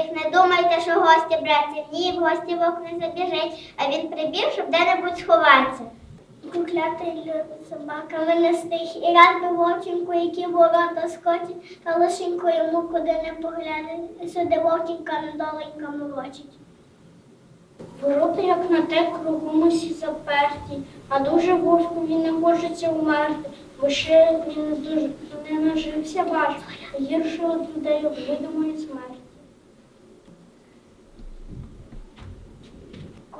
вовк. Не думайте, що гості братці. Ні, в гості вовк не забіжить, а він прибіг, щоб де-небудь сховатися. Куклятий любить собака, мене стих, і рад би вовчинку, які ворота скочить, та лишенько йому куди не погляне, сюди вовчинка недоленька молочить. Ворота, як на те, кругом усі заперті, а дуже вовкові не хочеться вмерти, бо ще він не, дуже, не нажився важко, гірше від людей видимої смерті.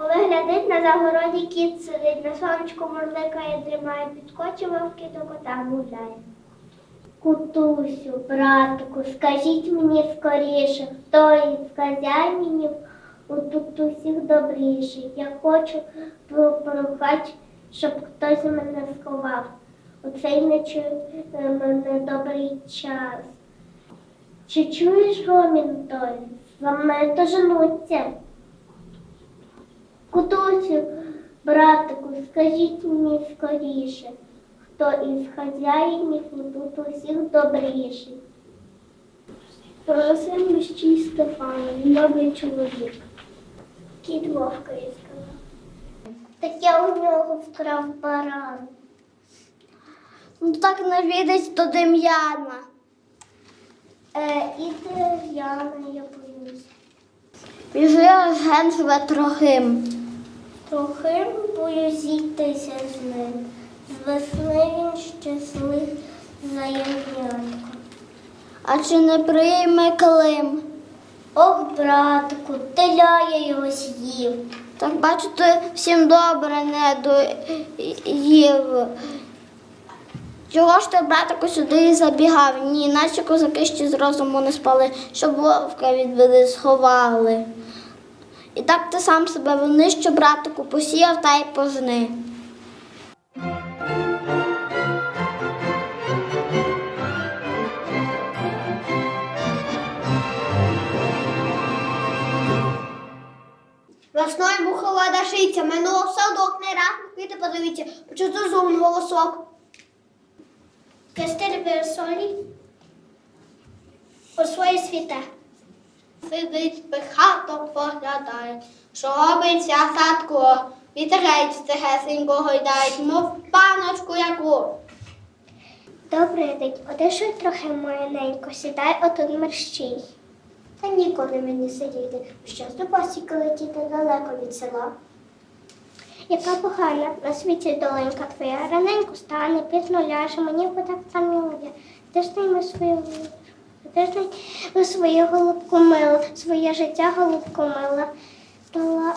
Коли глядить на загороді кіт сидить, на сонечку мурликає, дрімає, підскочив вовки кота гуляє. Кутусю, братику, скажіть мені скоріше, хто із хазяїнів у тут усіх добріший. Я хочу попрохати, щоб хтось мене сховав. У цей мене добрий час. Чи чуєш гомін той? За мною то женуться. Кутусю, братику, скажіть мені скоріше, хто із хазяїнів тут усіх добріший. Просим мощій Стефана, він добрий чоловік. Кіт вовка сказав. Так я у нього вкрав баран. Ну так навідать до Дем'яна. Е, і Дем'яна, я боюсь. Біжи ген живе трохим. Трохим боюзітися з ним. З весни він щаслив за ягнятко. А чи не прийме Клим? Ох, братику, теля я його з'їв. Так бачите, всім добре не доїв. Чого ж ти, братику, сюди забігав? Ні, наче козаки ще з розуму не спали, щоб вовка відвели, сховали. І так ти сам себе винищу, братику, посіяв та й пожни. Весною мухова дашиця, минуло садок, не раз квіти подивіться, почути зум голосок. Кестер версолі у своє світе. Сидить пихато поглядає, що робиться садко, вітерець тихесенько гойдають, мов паночку яку. Добрий день, одишуй трохи маленько, сідай отут мерщій. Та ніколи мені сидіти, щас до пасіки летіти далеко від села. Яка погана на світі доленька твоя, раненько стане, пізно ляже, мені бо так самі. Де ж ти ми свою де ж ви свою голубку мила, своє життя голубку мила. Тала-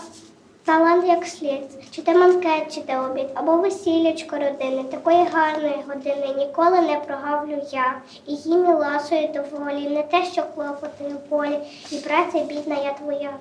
Талант як слід, чи те манкет, чи те обід, або весіллячко родини, такої гарної години ніколи не прогавлю я. І їм і ласою доволі, не те, що клопоти в полі, і праця бідна я твоя.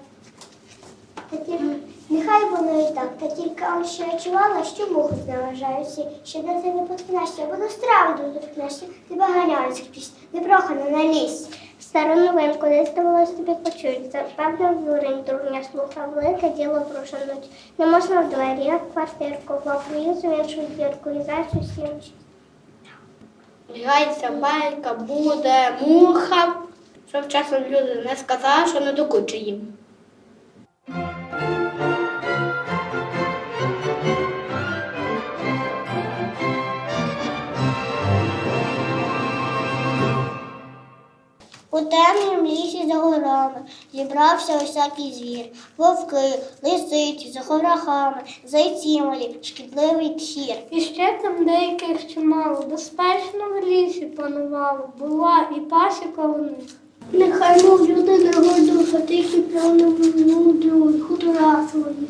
Нехай воно і так, та тільки он що я чувала, що мухи зневажаються, що до тебе поткнешся, або до страви доторкнешся, тебе ганяють скрізь, непрохано на ліс. Стару новинку не здавалось тобі почути, певно дурень дурня слуха, велике діло прошануть. Не можна в двері, а в квартирку, в окрію з іншу двірку, і зайцю сімчі. Грається байка, буде муха, щоб часом люди не сказали, що не докуче їм. Темнім лісі за горами зібрався усякий звір, вовки, лисиці, за хорахами, зайці малі, шкідливий тхір. І ще там деяких чимало, безпечно в лісі панувало, була і пасіка у них. Нехай мов люди не годуха, тільки пронудують хутора свої.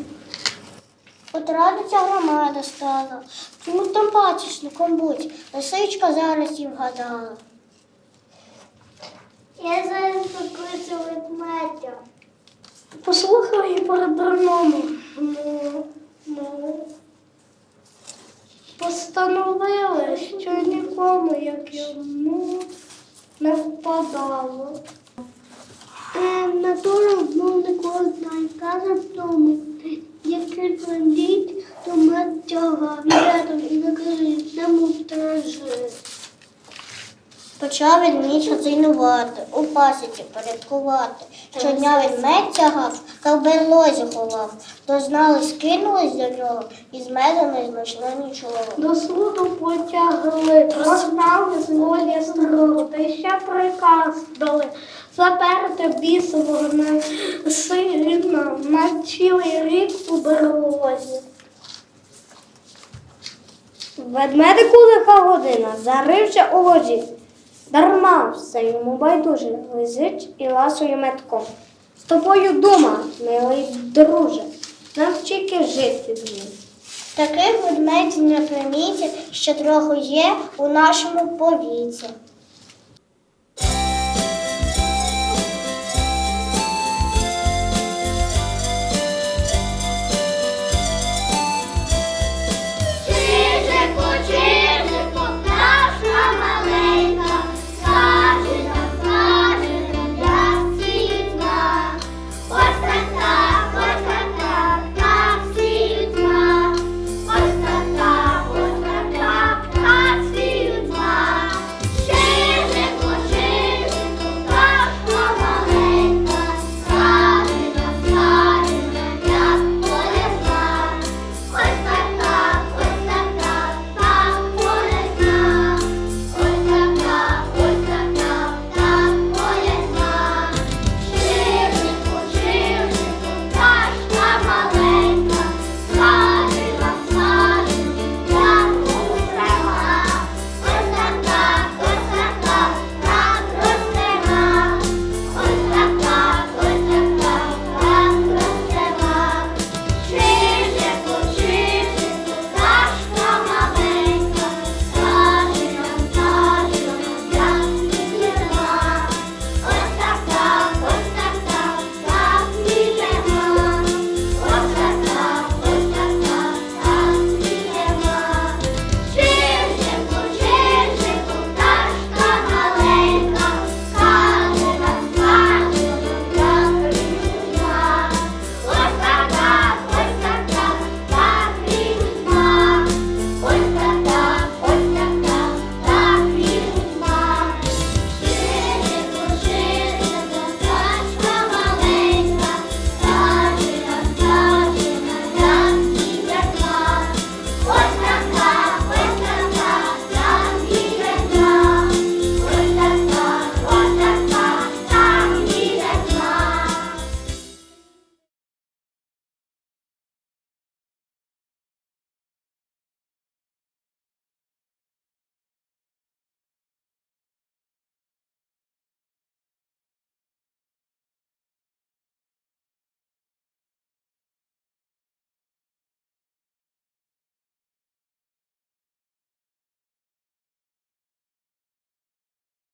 От радиться громада стала, чому там пасічником будь, лисичка зараз і вгадала. Я зараз покличу ведмедя. Послухай перед дурному. Ну, ну. Постановили, що нікому, як йому, не впадало. Е, натура мовнику одна, каже в тому, якщо трендіть, то мед тяга, рядом і накажи, не мов стражи. Почав він міч хазяйнувати, у пасіці порядкувати. Щодня він мед тягав та в берлозі ховав. То знали, скинулись до нього, і з меду не знайшли нічого. До суду потягли, прогнали злодія старого, та ще приказ дали. Заперти бісового на сина на цілий рік у берлозі. Ведмедику лиха година, зарився у ложі. Дарма все йому байдуже, лежить і ласує метком. З тобою дума, милий друже, нам тільки жити дні. Таких ведмедів на приміті що трохи є у нашому повіті.